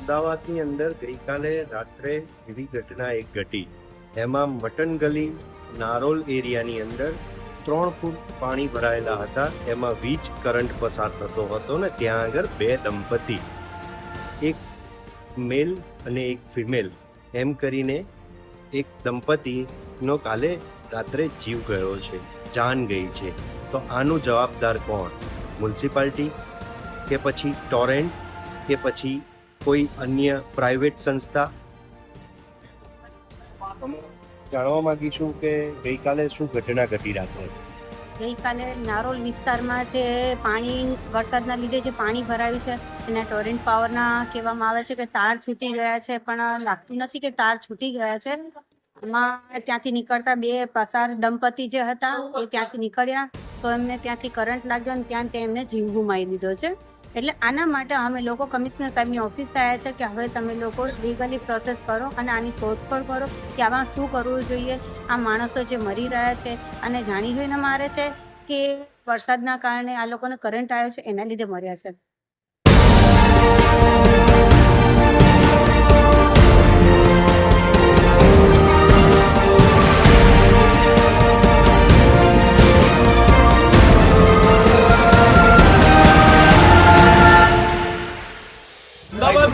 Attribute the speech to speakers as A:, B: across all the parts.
A: અમદાવાદની અંદર ગઈકાલે રાત્રે એવી ઘટના એક ઘટી. એમાં મટન ગલી નારોલ એરિયાની અંદર ત્રણ ફૂટ પાણી ભરાયેલા હતા. એમાં વીજ કરંટ પસાર થતો હતો ને ત્યાં આગળ બે દંપતી, એક મેલ અને એક ફિમેલ. એમ કરીને એક દંપતીનો કાલે રાત્રે જીવ ગયો છે, જાન ગઈ છે. તો આનું જવાબદાર કોણ? મ્યુનિસિપાલિટી કે પછી ટોરેન્ટ કે પછી કોઈ અન્ય પ્રાઇવેટ સંસ્થા? અમે જાણવા માંગીશું કે ગઈકાલે શું ઘટના ઘટી રાખે
B: ગઈકાલે નારોલ વિસ્તારમાં જે પાણી વરસાદના લીધે જે પાણી ભરાયું છે એના ટોરેન્ટ પાવરના કહેવામાં આવે છે કે તાર છૂટી ગયા છે પણ લાગતું નથી કે તાર છૂટી ગયા છે. એમાં ત્યાંથી નીકળતા બે પસાર દંપતી જે હતા એ ત્યાંથી નીકળ્યા. તો એમને ત્યાંથી કરંટ લાગ્યો અને ત્યાં તે એમને જીવ ગુમાવી દીધો છે. એટલે આના માટે અમે લોકો કમિશનર સાહેબની ઓફિસ આવ્યા છે કે હવે તમે લોકો લીગલી પ્રોસેસ કરો અને આની શોધખોળ કરો કે આમાં શું કરવું જોઈએ, આ માણસો જે મરી રહ્યા છે અને જાણી જોઈને મારે છે કે વરસાદના કારણે આ લોકોને કરંટ આવ્યો છે, એના લીધે મર્યા છે.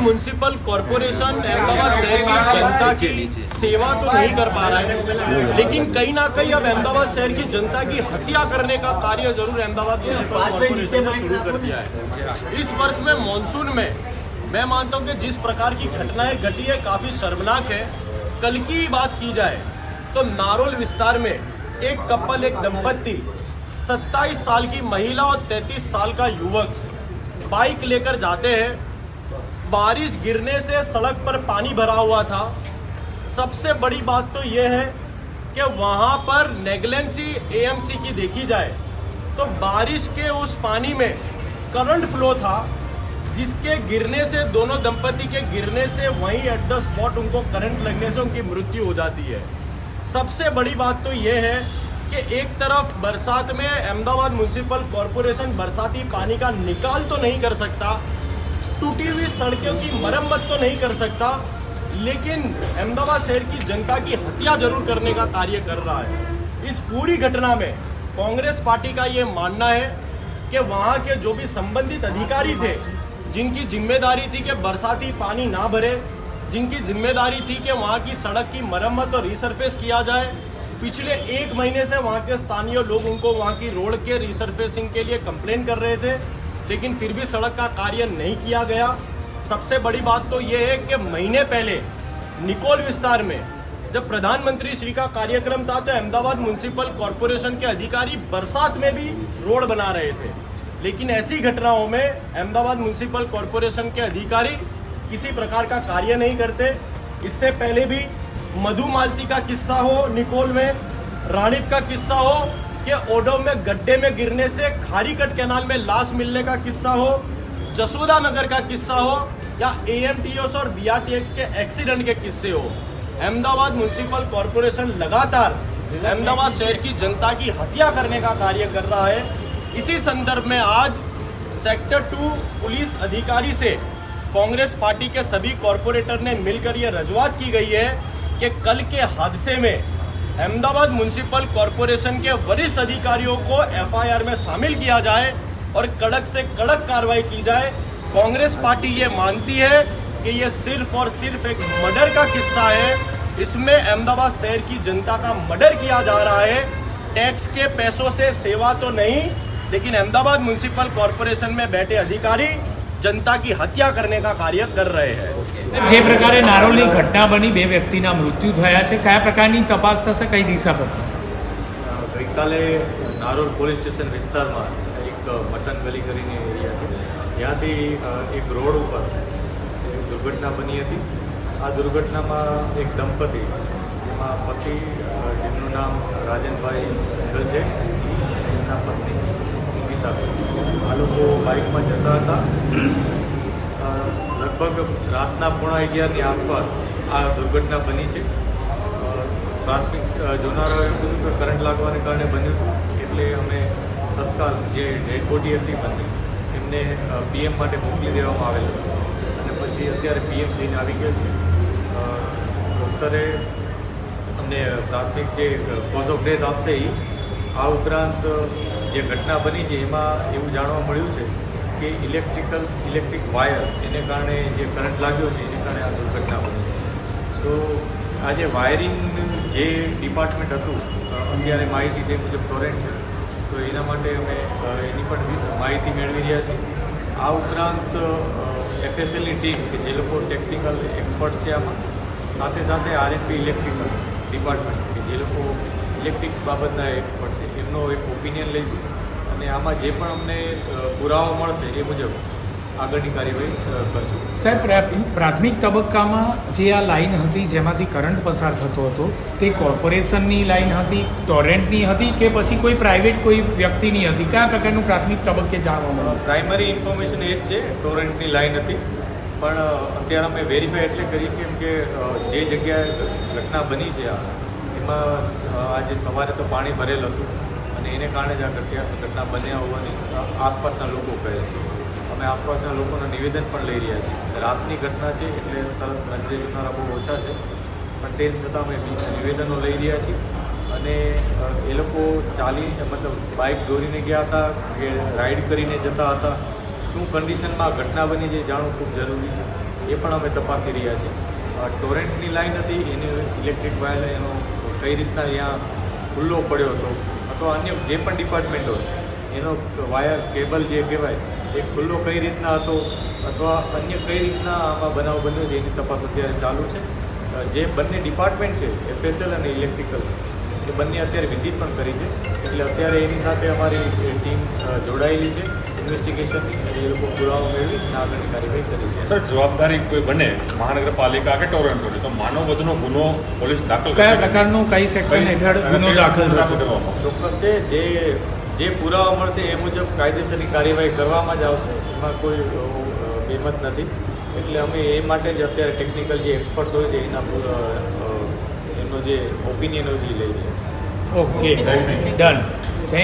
C: म्यूनसिपल कॉरपोरेशन अहमदाबाद शहर की जनता की सेवा तो नहीं कर पा रहा है। लेकिन कहीं ना कहीं अब अहमदाबाद शहर की जनता की हत्या करने का कार्य ज़रूर अहमदाबाद म्यूनसिपल कॉरपोरेशन ने शुरू कर दिया है। इस वर्ष में मानसून में मैं मानता हूँ कि जिस प्रकार की घटनाएँ घटी है काफ़ी शर्मनाक है। कल की बात की जाए तो नारोल विस्तार में एक कपल एक दंपति 27 साल की महिला और 33 साल का युवक बाइक लेकर जाते हैं। बारिश गिरने से सड़क पर पानी भरा हुआ था। सबसे बड़ी बात तो यह है कि वहाँ पर नेगलेंसी एएमसी की देखी जाए तो बारिश के उस पानी में करंट फ्लो था, जिसके गिरने से, दोनों दंपति के गिरने से वहीं एट द स्पॉट उनको करंट लगने से उनकी मृत्यु हो जाती है। सबसे बड़ी बात तो यह है कि एक तरफ़ बरसात में अहमदाबाद म्यूनसिपल कॉरपोरेशन बरसाती पानी का निकाल तो नहीं कर सकता टूटी हुई सड़कों की मरम्मत तो नहीं कर सकता, लेकिन अहमदाबाद शहर की जनता की हत्या ज़रूर करने का कार्य कर रहा है। इस पूरी घटना में कांग्रेस पार्टी का ये मानना है कि वहाँ के जो भी संबंधित अधिकारी थे, जिनकी ज़िम्मेदारी थी कि बरसाती पानी ना भरे, जिनकी ज़िम्मेदारी थी कि वहाँ की सड़क की मरम्मत और रिसरफेस किया जाए, पिछले एक महीने से वहाँ के स्थानीय लोग उनको वहाँ की रोड के रिसरफेसिंग के लिए कंप्लेन कर रहे थे। लेकिन फिर भी सड़क का कार्य नहीं किया गया। सबसे बड़ी बात तो ये है कि महीने पहले निकोल विस्तार में जब प्रधानमंत्री श्री का कार्यक्रम था तो अहमदाबाद म्यूनसिपल कॉरपोरेशन के अधिकारी बरसात में भी रोड बना रहे थे। लेकिन ऐसी घटनाओं में अहमदाबाद म्यूनसिपल कॉरपोरेशन के अधिकारी किसी प्रकार का कार्य नहीं करते। इससे पहले भी मधु मालती का किस्सा हो, निकोल में राणित का किस्सा हो कि ओडो में, गड्ढे में गिरने से खारीकट कैनाल में लाश मिलने का किस्सा हो, जसोदा नगर का किस्सा हो, या ए और बीआरटीएक्स के एक्सीडेंट के किस्से हो। अहमदाबाद म्यूनसिपल कॉरपोरेशन लगातार अहमदाबाद शहर की जनता की हत्या करने का कार्य कर रहा है। इसी संदर्भ में आज सेक्टर टू पुलिस अधिकारी से कांग्रेस पार्टी के सभी कॉरपोरेटर ने मिलकर ये रजुआत की गई है कि कल के हादसे में अहमदाबाद म्यूनसिपल कॉरपोरेशन के वरिष्ठ अधिकारियों को एफआईआर में शामिल किया जाए और कड़क से कड़क कार्रवाई की जाए। कांग्रेस पार्टी ये मानती है कि ये सिर्फ़ और सिर्फ़ एक मर्डर का किस्सा है। इसमें अहमदाबाद शहर की जनता का मर्डर किया जा रहा है। टैक्स के पैसों से सेवा तो नहीं, लेकिन अहमदाबाद म्यूनसिपल कॉरपोरेशन में बैठे अधिकारी जनता की हत्या करने का कार्य कर रहे हैं
D: જે પ્રકારે નારોલની ઘટના બની બે વ્યક્તિના મૃત્યુ થયા છે કયા પ્રકારની તપાસ થશે કઈ દિશા પર થશે
E: ગઈકાલે નારોલ પોલીસ સ્ટેશન વિસ્તારમાં એક મટન ગલી કરીને એરિયા છે ત્યાંથી અ, એક રોડ ઉપર એક દુર્ઘટના બની હતી આ દુર્ઘટનામાં એક દંપતી એમાં પતિ અ, જેમનું નામ રાજનભાઈ સિંગલ છે અને એમના પત્ની ગીતાબેન આ લોકો બાઇકમાં જતા હતા. લગભગ રાતના પોણા અગિયારની આસપાસ આ દુર્ઘટના બની છે. પ્રાથમિક જોનારાઓએ કે કરંટ લાગવાને કારણે બન્યું હતું. એટલે અમે તત્કાલ જે ડેડ બોડી હતી બની, એમને પીએમ માટે મોકલી દેવામાં આવેલ હતું. અને પછી અત્યારે પીએમ થઈને આવી ગયેલ છે. ડૉક્ટરે અમને પ્રાથમિક જે કોઝ ઓફ ડેથ આપશે એ આ ઉપરાંત જે ઘટના બની છે, એમાં એવું જાણવા મળ્યું છે કે ઇલેક્ટ્રિકલ, ઇલેક્ટ્રિક વાયર એને કારણે જે કરંટ લાગ્યો છે, એને કારણે આ દુર્ઘટના બની છે. તો આ જે વાયરિંગ જે ડિપાર્ટમેન્ટ હતું અત્યારે માહિતી જે મુજબ ટોરેન્ટ છે, તો એના માટે અમે એની પણ માહિતી મેળવી રહ્યા છીએ. આ ઉપરાંત એફએસએલની ટીમ કે જે લોકો ટેકનિકલ એક્સપર્ટ્સ છે આમાં, સાથે સાથે આરએનપી ઇલેક્ટ્રિકલ ડિપાર્ટમેન્ટ કે જે લોકો ઇલેક્ટ્રિક બાબતના એક્સપર્ટ છે એમનો એક ઓપિનિયન લઈશું. અને આમાં જે પણ અમને પુરાવા મળશે એ મુજબ આગળની કાર્યવાહી કરશું.
D: સાહેબ પ્રા- પ્રાથમિક તબક્કામાં જે આ લાઈન હતી જેમાંથી કરંટ પસાર થતો હતો તે કોર્પોરેશનની લાઈન હતી ટોરેન્ટની હતી કે પછી કોઈ પ્રાઇવેટ કોઈ વ્યક્તિની હતી? કયા પ્રકારનું પ્રાથમિક તબક્કે જાણવા મળ્યું?
E: પ્રાઇમરી ઇન્ફોર્મેશન એ જ છે ટોરેન્ટની લાઈન હતી. પણ અત્યારે અમે વેરીફાઈ એટલે કરી કેમ કે જે જગ્યાએ ઘટના બની છે આ એમાં આજે સવારે તો પાણી ભરેલ હતું અને એને કારણે જ આ ઘટના ઘટના બન્યા હોવાની આસપાસના લોકો કહે છે. અમે આસપાસના લોકોના નિવેદન પણ લઈ રહ્યા છીએ. રાતની ઘટના છે એટલે તરત નજરે જોનારા બહુ ઓછા છે. પણ તેમ છતાં અમે નિવેદનો લઈ રહ્યા છીએ. અને એ લોકો ચાલી, મતલબ બાઇક દોરીને ગયા હતા, કે રાઈડ કરીને જતા હતા. શું કન્ડિશનમાં ઘટના બની છે જાણવું ખૂબ જરૂરી છે. એ પણ અમે તપાસી રહ્યા છીએ. ટોરેન્ટની લાઇન હતી, એની ઇલેક્ટ્રિક વાયર એનો કઈ રીતના અહીંયા ખુલ્લો પડ્યો હતો અથવા અન્ય જે પણ ડિપાર્ટમેન્ટ હોય, એનો વાયર કેબલ જે કહેવાય, એ ખુલ્લો કઈ રીતના હતો અથવા અન્ય કઈ રીતના આમાં બનાવ બન્યો છે એની તપાસ અત્યારે ચાલુ છે. જે બંને ડિપાર્ટમેન્ટ છે એફએસએલ અને ઇલેક્ટ્રિકલ એ બંને અત્યારે વિઝિટ પણ કરી છે. એટલે અત્યારે એની સાથે અમારી ટીમ જોડાયેલી છે. ઇન્વેસ્ટિગેશનની અને એ લોકો પુરાવા મેળવી અને આગળની કાર્યવાહી કરી છે.
F: સર જવાબદારી કોઈ બને મહાનગરપાલિકા કે ટોરન્ટોની તો માનવ વધનો ગુનો પોલીસ દાખલ
D: કયા પ્રકારનો કઈ સેક્શન હેઠળ ગુનો દાખલ?
E: ચોક્કસ છે જે જે પુરાવા મળશે એ મુજબ કાયદેસરની કાર્યવાહી કરવામાં જ આવશે. એમાં કોઈ બેમત નથી. એટલે અમે એ માટે જ અત્યારે ટેકનિકલ જે એક્સપર્ટ્સ હોય છે એના એમનો જે ઓપિનિયન હોય છે એ લઈ રહ્યા છીએ.
D: Okay done